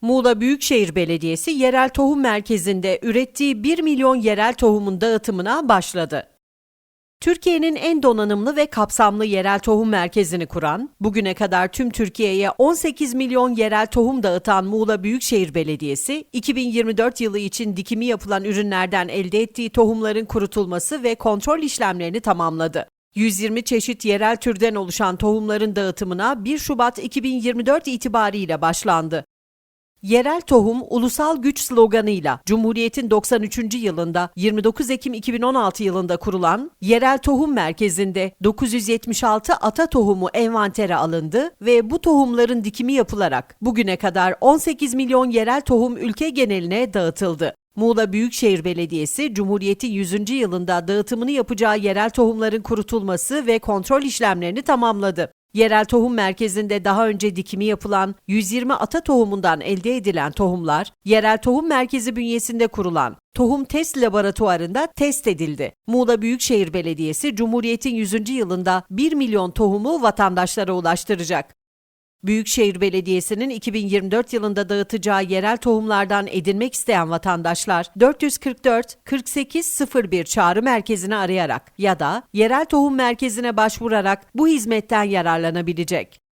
Muğla Büyükşehir Belediyesi yerel tohum merkezinde ürettiği 1 milyon yerel tohumun dağıtımına başladı. Türkiye'nin en donanımlı ve kapsamlı yerel tohum merkezini kuran, bugüne kadar tüm Türkiye'ye 18 milyon yerel tohum dağıtan Muğla Büyükşehir Belediyesi, 2024 yılı için dikimi yapılan ürünlerden elde ettiği tohumların kurutulması ve kontrol işlemlerini tamamladı. 120 çeşit yerel türden oluşan tohumların dağıtımına 1 Şubat 2024 itibariyle başlandı. Yerel tohum ulusal güç sloganıyla Cumhuriyet'in 93. yılında 29 Ekim 2016 yılında kurulan Yerel Tohum Merkezi'nde 976 ata tohumu envantere alındı ve bu tohumların dikimi yapılarak bugüne kadar 18 milyon yerel tohum ülke geneline dağıtıldı. Muğla Büyükşehir Belediyesi, Cumhuriyet'in 100. yılında dağıtımını yapacağı yerel tohumların kurutulması ve kontrol işlemlerini tamamladı. Yerel Tohum Merkezi'nde daha önce dikimi yapılan 120 ata tohumundan elde edilen tohumlar, Yerel Tohum Merkezi bünyesinde kurulan Tohum Test Laboratuvarında test edildi. Muğla Büyükşehir Belediyesi, Cumhuriyet'in 100. yılında 1 milyon tohumu vatandaşlara ulaştıracak. Büyükşehir Belediyesi'nin 2024 yılında dağıtacağı yerel tohumlardan edinmek isteyen vatandaşlar 444 4801 çağrı merkezini arayarak ya da yerel tohum merkezine başvurarak bu hizmetten yararlanabilecek.